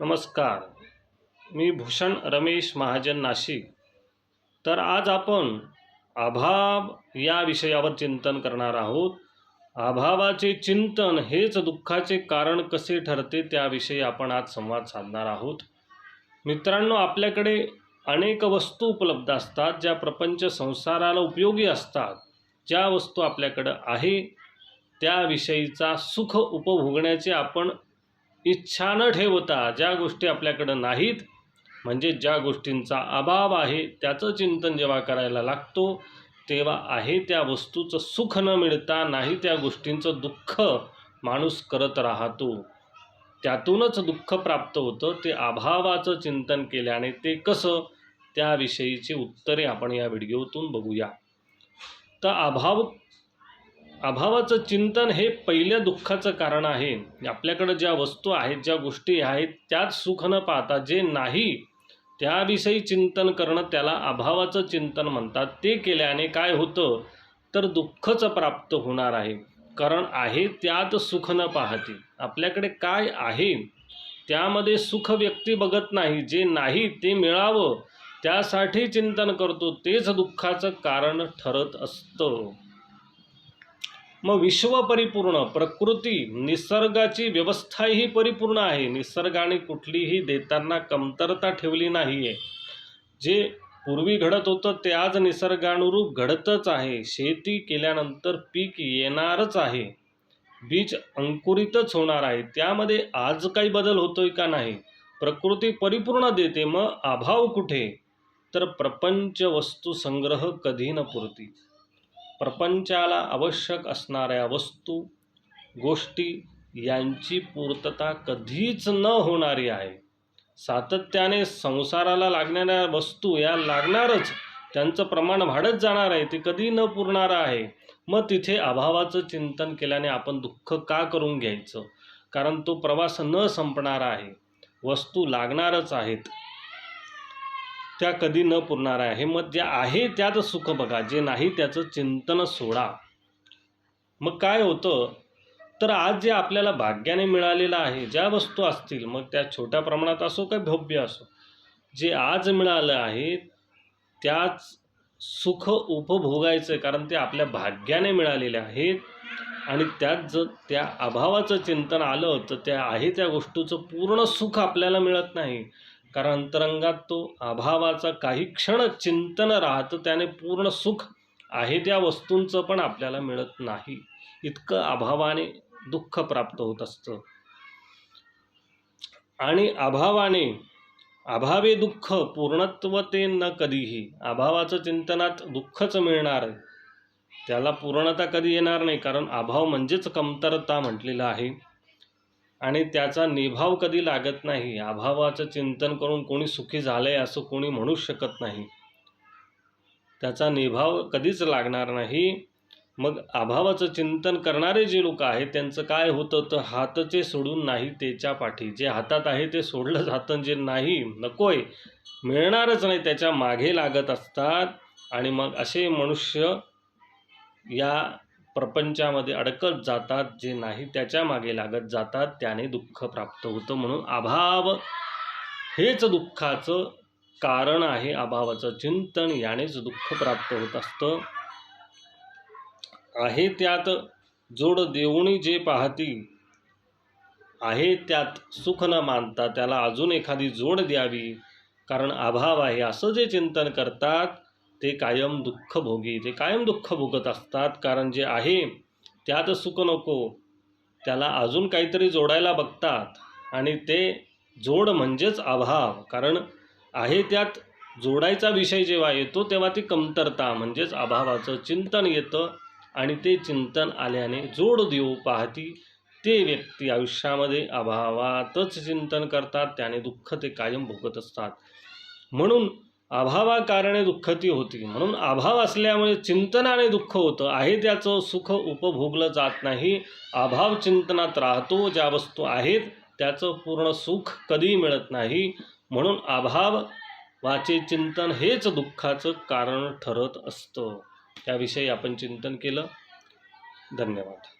नमस्कार. मी भूषण रमेश महाजन नाशिक. तर आज आपण अभाव या विषयावर चिंतन करणार आहोत. अभावाचे चिंतन हेच दुःखाचे कारण कसे ठरते त्याविषयी आपण आज संवाद साधणार आहोत. मित्रांनो आपल्याकडे अनेक वस्तू उपलब्ध असतात ज्या प्रपंच संसाराला उपयोगी असतात. ज्या वस्तू आपल्याकडं आहे त्याविषयीचा सुख उपभोगण्याचे आपण इच्छा न ठेवता ज्या गोष्टी आपल्याकडं नाहीत म्हणजे ज्या गोष्टींचा अभाव आहे त्याचं चिंतन जेव्हा करायला लागतो तेव्हा आहे त्या वस्तूचं सुख न मिळता नाही त्या गोष्टींचं दुःख माणूस करत राहतो. त्यातूनच दुःख प्राप्त होतं ते अभावाचं चिंतन केल्याने ते कसं? त्याविषयीची उत्तरे आपण या व्हिडिओतून बघूया. तर अभाव अभावाचं चिंतन हे पहिल्या दुःखाचं कारण आहे. आपल्याकडं ज्या वस्तू आहेत ज्या गोष्टी आहेत त्यात सुख न पाहता जे नाही त्याविषयी चिंतन करणं त्याला अभावाचं चिंतन म्हणतात. ते केल्याने काय होतं? तर दुःखच प्राप्त होणार आहे. कारण आहे त्यात सुख न पाहते. आपल्याकडे काय आहे? त्यामध्ये सुख व्यक्ती बघत नाही. जे नाही ते मिळावं. त्यासाठी चिंतन करतो. तेच दुःखाचं कारण ठरत असतं. मग विश्व परिपूर्ण प्रकृती निसर्गाची व्यवस्थाही परिपूर्ण आहे. निसर्गाने कुठलीही देताना कमतरता ठेवली नाही आहे जे पूर्वी घडत होतं ते आज निसर्गानुरूप घडतच आहे. शेती केल्यानंतर पीक येणारच आहे. बीज अंकुरितच होणार आहे. त्यामध्ये आज काही बदल होतोय का नाही? प्रकृती परिपूर्ण देते मग अभाव कुठे? तर प्रपंच वस्तू संग्रह कधी न पुरती. प्रपंचाला आवश्यक असणाऱ्या वस्तू गोष्टी यांची पूर्तता कधीच न होणारी आहे. सातत्याने संसाराला लागणाऱ्या वस्तू या लागणारच. त्यांचं प्रमाण वाढत जाणार आहे ते कधी न पुरणार आहे. मग तिथे अभावाचं चिंतन केल्याने आपण दुःख का करून घ्यायचं? कारण तो प्रवास न संपणारा आहे. वस्तू लागणारच आहेत. त्या कधी न पुरणार आहे. मग ज्या आहे त्यात सुख बघा. जे नाही त्याचं चिंतन सोडा. मग काय होतं? तर आज जे आपल्याला भाग्याने मिळालेलं आहे ज्या वस्तू असतील मग त्या छोट्या प्रमाणात असो काय भव्य असो जे आज मिळालं आहे त्याच सुख उपभोगायचं आहे. कारण ते आपल्या भाग्याने मिळालेले आहेत. आणि त्यात जर त्या अभावाचं चिंतन आलं तर त्या आहे त्या गोष्टीचं पूर्ण सुख आपल्याला मिळत नाही. कारण अंतरंगात तो अभावाचा काही क्षण चिंतन राहतं त्याने पूर्ण सुख आहे त्या वस्तूंचं पण आपल्याला मिळत नाही. इतकं अभावाने दुःख प्राप्त होत असतं. आणि अभावाने अभावे दुःख पूर्णत्वते न कधीही अभावाचं चिंतनात दुःखच मिळणार त्याला पूर्णता कधी येणार नाही कारण अभाव म्हणजेच कमतरता म्हटलेलं आहे. आणि त्याचा निभाव कधी लागत नाही अभावाचं चिंतन करून कोणी सुखी झालंय असं कोणी म्हणू शकत नाही. त्याचा निभाव कधीच लागणार नाही. मग अभावाचं चिंतन करणारे जे लोक आहेत त्यांचं काय होतं? तर हातचे सोडून नाही त्याच्या पाठी. जे हातात आहे ते सोडलं जातं जे नाही नकोय. मिळणारच नाही त्याच्यामागे लागत असतात. आणि मग असे मनुष्य या प्रपंचामध्ये अडकत जातात जे नाही त्याच्यामागे लागत जातात त्याने दुःख प्राप्त होतं म्हणून अभाव हेच दुःखाचं कारण आहे. अभावाचं चिंतन यानेच दुःख प्राप्त होत असतं. आहे त्यात जोड देऊणी जे पाहती आहे त्यात सुख न मानता त्याला अजून एखादी जोड द्यावी. कारण अभाव आहे असं जे चिंतन करतात ते कायम दुःख भोगी ते कायम दुःख भोगत असतात. कारण जे आहे त्यात सुख नको. त्याला अजून काहीतरी जोडायला बघतात. आणि ते जोड म्हणजेच अभाव. कारण आहे त्यात जोडायचा विषय जेव्हा येतो तेव्हा ती कमतरता म्हणजेच अभावाचं चिंतन येतं. आणि ते चिंतन आल्याने जोड देऊ पाहती ते व्यक्ती आयुष्यामध्ये अभावातच चिंतन करतात. त्याने दुःख ते कायम भोगत असतात. म्हणून अभावाकारणे दुःखती होती. म्हणून अभाव असल्यामुळे चिंतनाने दुःख होतं. आहे त्याचं सुख उपभोगलं जात नाही. अभाव चिंतनात राहतो. ज्या वस्तू आहेत त्याचं पूर्ण सुख कधी मिळत नाही. म्हणून अभाव वाचे चिंतन हेच दुःखाचं कारण ठरत असतं. त्याविषयी आपण चिंतन केलं. धन्यवाद.